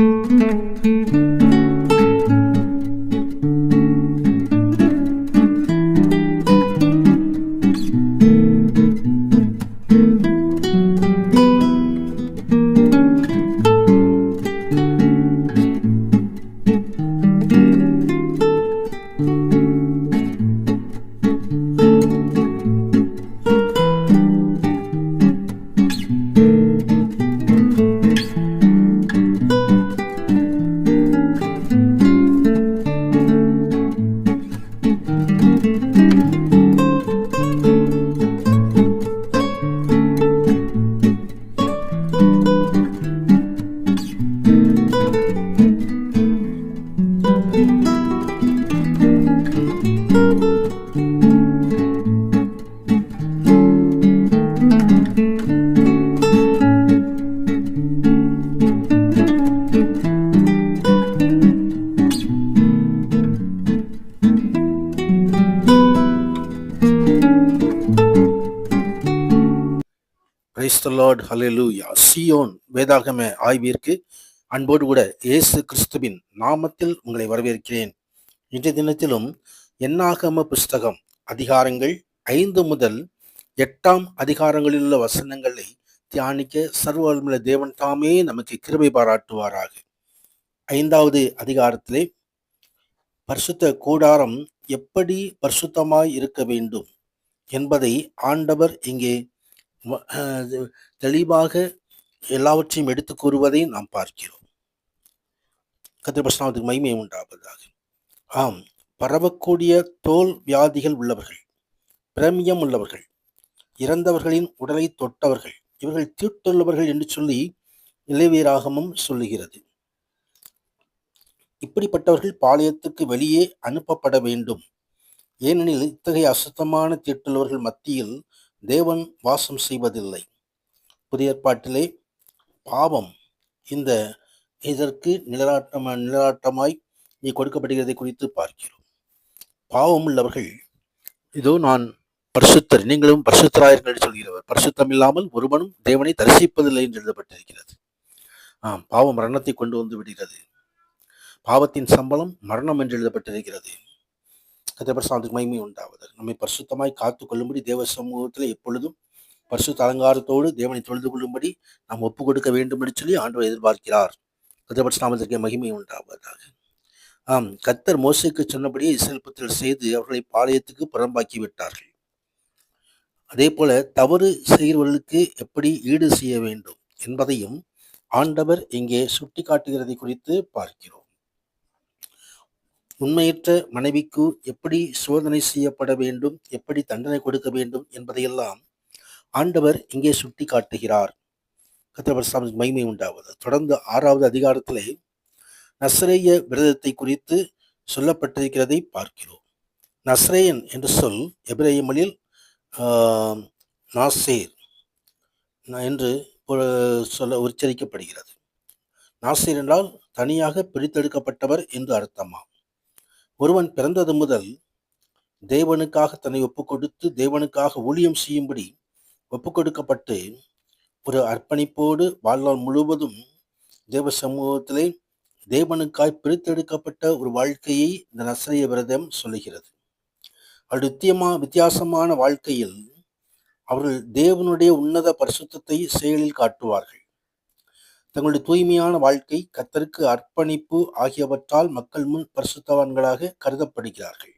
う。கிரைஸ்தலார்ட் hallelujah Zion வேதாகம ஆய்விற்கு அன்போடு கூட இயேசு கிறிஸ்துவின் நாமத்தில் உங்களை வரவேற்கிறேன். இன்றைய தினத்திலும் எண்ணாகம புஸ்தகம் அதிகாரங்கள் ஐந்து முதல் எட்டாம் அதிகாரங்களில் உள்ள வசனங்களை தியானிக்க சர்வவல்லமுள்ள தேவன் தாமே நமக்கு கிருபை பாராட்டுவாராக. ஐந்தாவது அதிகாரத்திலே பரிசுத்த கூடாரம் எப்படி பரிசுத்தமாய் இருக்க வேண்டும் என்பதை ஆண்டவர் இங்கே தெளிவாக எல்லாவற்றையும் எடுத்து கூறுவதை நாம் பார்க்கிறோம். கத்திரபஸ்நாமத்துக்கு மகிமை உண்டாவதாக. ஆம் பரவக்கூடிய தோல் வியாதிகள் உள்ளவர்கள் பிரமியம் உள்ளவர்கள் இறந்தவர்களின் உடலை தொட்டவர்கள் இவர்கள் தீட்டுள்ளவர்கள் என்று சொல்லி இளைவீராகமும் சொல்லுகிறது. இப்படிப்பட்டவர்கள் பாளையத்துக்கு வெளியே அனுப்பப்பட வேண்டும். ஏனெனில் இத்தகைய அசுத்தமான தீட்டுள்ளவர்கள் மத்தியில் தேவன் வாசம் செய்வதில்லை. புதிய ஏற்பாட்டிலே பாவம் இந்த இதற்கு நிழலாட்டம் நிலராட்டமாய் நீ கொடுக்கப்படுகிறதை குறித்து பார்க்கிறோம். பாவம் உள்ளவர்கள் இதோ நான் பரிசுத்தர் நீங்களும் பரிசுத்தராயிருங்கள் என்று சொல்கிறவர். பரிசுத்தம் இல்லாமல் ஒருவனும் தேவனை தரிசிப்பதில்லை என்று எழுதப்பட்டிருக்கிறது. ஆம் பாவம் மரணத்தை கொண்டு வந்து விடுகிறது. பாவத்தின் சம்பளம் மரணம் என்று எழுதப்பட்டிருக்கிறது. கத்திரபிரசாந்துக்கு மகிமை உண்டாவது நம்மை பரிசுத்தமாய் காத்து கொள்ளும்படி தேவ சமூகத்தில் எப்பொழுதும் பரிசு அலங்காரத்தோடு தேவனை தொழுது கொள்ளும்படி நாம் ஒப்பு கொடுக்க வேண்டும் என்று சொல்லி ஆண்டவர் எதிர்பார்க்கிறார். கத்திரபிரசாமத்திற்கு மகிமை உண்டாவதாக ஆம் கத்தர் மோசைக்கு சொன்னபடியே இசைப்பத்தில் செய்து அவர்களை பாளையத்துக்கு புறம்பாக்கி விட்டார்கள் அதே போல தவறு செய்கிறவர்களுக்கு எப்படி ஈடு செய்ய வேண்டும் என்பதையும் ஆண்டவர் இங்கே சுட்டி காட்டுகிறதை குறித்து பார்க்கிறோம். உண்மையற்ற மனைவிக்கு எப்படி சோதனை செய்யப்பட வேண்டும் எப்படி தண்டனை கொடுக்க வேண்டும் என்பதையெல்லாம் ஆண்டவர் இங்கே சுட்டி காட்டுகிறார். கத்திரபரசாமி மகிமை உண்டாவது தொடர்ந்து ஆறாவது அதிகாரத்திலே நஸ்ரேய விரதத்தை குறித்து சொல்லப்பட்டிருக்கிறதை பார்க்கிறோம். நஸ்ரேயன் என்று சொல் எபிரேய மொழியில் நாசேர் என்று சொல்ல உச்சரிக்கப்படுகிறது. நாசீர் என்றால் தனியாக பிரித்தெடுக்கப்பட்டவர் என்று அர்த்தமா? ஒருவன் பிறந்தது முதல் தேவனுக்காக தன்னை ஒப்புக்கொடுத்து தேவனுக்காக ஊழியம் செய்யும்படி ஒப்புக்கொடுக்கப்பட்டு ஒரு அர்ப்பணிப்போடு வாழ்நாள் முழுவதும் தேவ சமூகத்திலே தேவனுக்காய் பிரித்தெடுக்கப்பட்ட ஒரு வாழ்க்கையை இந்த நசரிய விரதம் சொல்லுகிறது. அவருடைய வித்தியமா வித்தியாசமான வாழ்க்கையில் அவர்கள் தேவனுடைய உன்னத பரிசுத்தத்தை செயலில் காட்டுவார்கள். தங்களுடைய தூய்மையான வாழ்க்கை கத்தருக்கு அர்ப்பணிப்பு ஆகியவற்றால் மக்கள் முன் பரிசுத்தவான்களாக கருதப்படுகிறார்கள்.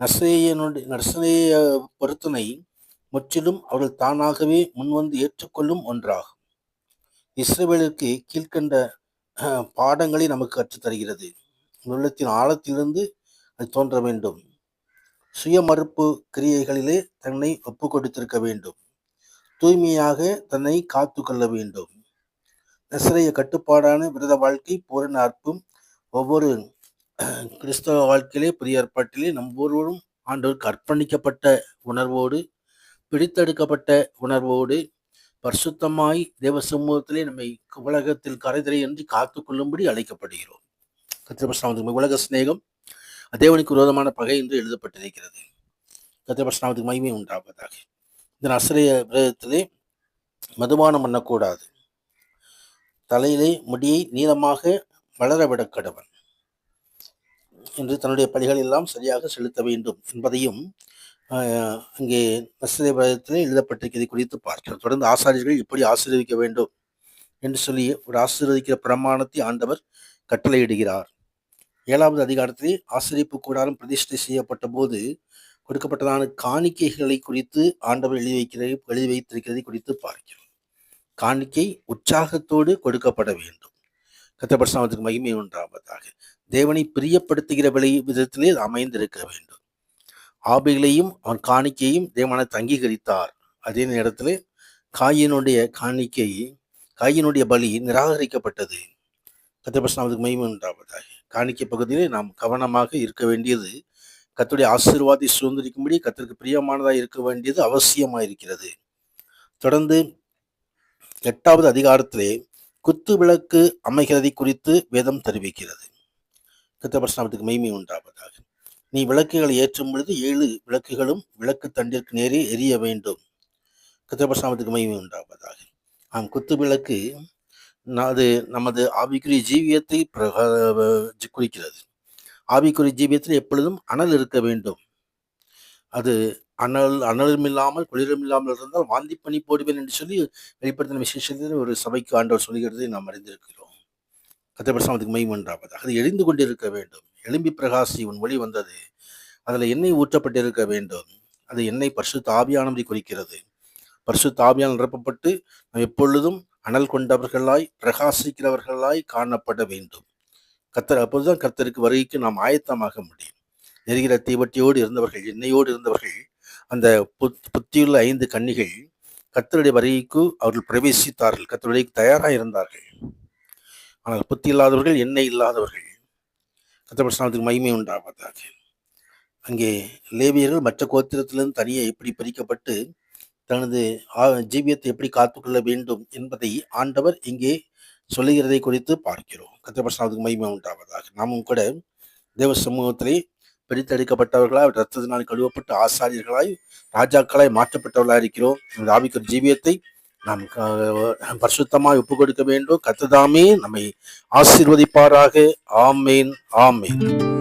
நசரேயனுடைய நசரேய பொருத்தனை முற்றிலும் அவர்கள் தானாகவே முன்வந்து ஏற்றுக்கொள்ளும் ஒன்றாகும். இஸ்ரவேலுக்கு கீழ்க்கண்ட பாடங்களை நமக்கு கற்றுத் தருகிறது உள்ளத்தின் ஆழத்திலிருந்து அது தோன்ற வேண்டும். சுய மறுப்பு கிரியைகளிலே தன்னை ஒப்பு கொடுத்திருக்க வேண்டும். தூய்மையாக தன்னை காத்து கொள்ள வேண்டும். நசரைய கட்டுப்பாடான விரத வாழ்க்கை பூரண அற்பும். ஒவ்வொரு கிறிஸ்தவ வாழ்க்கையிலே புதிய ஏற்பாட்டிலே நம் ஒவ்வொருவரும் ஆண்டவருக்கு அர்ப்பணிக்கப்பட்ட உணர்வோடு பிடித்தெடுக்கப்பட்ட உணர்வோடு பரிசுத்தமாய் தேவ சமூகத்திலே நம்மை உலகத்தில் கரைதரை காத்து கொள்ளும்படி அழைக்கப்படுகிறோம். கத்திரபஸ்நாமத்துக்கு உலக சிநேகம். தேவனுக்கு விரோதமான பகை என்று எழுதப்பட்டிருக்கிறது. கத்திரபஸ்நாமத்துக்கு மகிமை உண்டாவதாக. இந்த நசரைய விரதத்திலே மதுபானம் பண்ணக்கூடாது. தலையிலே முடியை நீளமாக வளரவிடக் கடவன். என்று தன்னுடைய பணிகள் எல்லாம் சரியாக செலுத்த வேண்டும் என்பதையும் அங்கே நசிதேபத்தில் எழுதப்பட்டிருக்கிறது குறித்து பார்க்கிறோம் தொடர்ந்து ஆசாரியர்கள் எப்படி ஆசீர்வதிக்க வேண்டும் என்று சொல்லி ஒரு ஆசீர்வதிக்கிற பிரமாணத்தை ஆண்டவர் கட்டளையிடுகிறார். ஏழாவது அதிகாரத்திலே ஆசிரியப்பு கூடாரம் பிரதிஷ்டை செய்யப்பட்ட போது கொடுக்கப்பட்டதான காணிக்கைகளை குறித்து ஆண்டவர் எழுதி வைக்கிறது எழுதி வைத்திருக்கிறதை குறித்து பார்க்கிறோம். காணிக்கை உற்சாகத்தோடு கொடுக்கப்பட வேண்டும். கத்தபட்சாமத்துக்கு மகிமை உண்டாவதாக. தேவனை பிரியப்படுத்துகிற விலை விதத்திலே அமைந்திருக்க வேண்டும். ஆபைகளையும் அவன் காணிக்கையும் தேவனை அங்கீகரித்தார். அதே நேரத்தில் காயினுடைய காணிக்கை காயினுடைய பலி நிராகரிக்கப்பட்டது. கத்தபட்சாமத்துக்கு மகிமை உண்டாவதாக. காணிக்கை பகுதியிலே நாம் கவனமாக இருக்க வேண்டியது கத்துடைய ஆசீர்வாதி சுதந்திரிக்கும்படி கத்திற்கு பிரியமானதாக இருக்க வேண்டியது அவசியமாக இருக்கிறது தொடர்ந்து எட்டாவது அதிகாரத்திலே குத்து விளக்கு அமைகிறதை குறித்து வேதம் தெரிவிக்கிறது. கிருத்தபர்ஷனத்துக்கு மெய்மை உண்டாவதாக. நீ விளக்குகளை ஏற்றும் பொழுது ஏழு விளக்குகளும் விளக்கு தண்டிற்கு நேரே எரிய வேண்டும். கிருத்தபர்ஷனத்துக்கு மெய்மை உண்டாவதாக. ஆம் குத்து விளக்கு அது நமது ஆவிக்குரிய ஜீவியத்தை பிரக- ஜி- குறிக்கிறது. ஆவிக்குரிய ஜீவியத்தில் எப்பொழுதும் அனல் இருக்க வேண்டும். அது அனல் அனலும் இல்லாமல் குளிரும் இல்லாமல் இருந்தால் வாந்தி பணி போடுவேன் என்று சொல்லி வெளிப்படுத்தின விசேஷத்தில் ஒரு சபைக்கு ஆண்டவர் சொல்கிறதை நாம் அறிந்திருக்கிறோம். கத்தபிரசாமத்துக்கு மை ஒன்றாவது அது எரிந்து கொண்டிருக்க வேண்டும். எலும்பி பிரகாசி உன் ஒளி வந்தது. அதில் எண்ணெய் ஊற்றப்பட்டிருக்க வேண்டும். அது எண்ணெய் பரிசுத்த ஆவியானவரை குறிக்கிறது. பரிசுத்த தாபியால் நிரப்பப்பட்டு நாம் எப்பொழுதும் அனல் கொண்டவர்களாய் பிரகாசிக்கிறவர்களாய் காணப்பட வேண்டும். கத்தர் அப்போதுதான் கர்த்தருக்கு வருகைக்கு நாம் ஆயத்தமாக முடியும். எரிகிற தீவட்டியோடு இருந்தவர்கள் எண்ணெயோடு இருந்தவர்கள் அந்த புத் புத்தியுள்ள ஐந்து கன்னிகள் கத்தருடைய வருகைக்கு அவர்கள் பிரவேசித்தார்கள். கத்தருடைய தயாராக இருந்தார்கள். ஆனால் புத்தி இல்லாதவர்கள் எண்ணெய் இல்லாதவர்கள் கத்தபிரசனத்துக்கு மகிமை உண்டாவதாக. அங்கே லேவியர்கள் மற்ற கோத்திரத்திலிருந்து தனியே எப்படி பிரிக்கப்பட்டு தனது ஜீவியத்தை எப்படி காத்துக்கொள்ள வேண்டும் என்பதை ஆண்டவர் இங்கே சொல்லுகிறதை குறித்து பார்க்கிறோம். கத்திரபிரசனத்துக்கு மகிமை உண்டாவதாக. நாமும் கூட தேவ சமூகத்திலே பிரித்தெடுக்கப்பட்டவர்களாய் ரத்தத்தினால் கழுவப்பட்டு ஆசாரியர்களாய் ராஜாக்களாய் மாற்றப்பட்டவர்களாய் இருக்கிறோம் இந்த ஆவிக்குரிய ஜீவியத்தை நாம் பரிசுத்தமாய் ஒப்பு கொடுக்க வேண்டும் கத்ததாமே நம்மை ஆசீர்வதிப்பாராக. ஆமேன் ஆமேன்.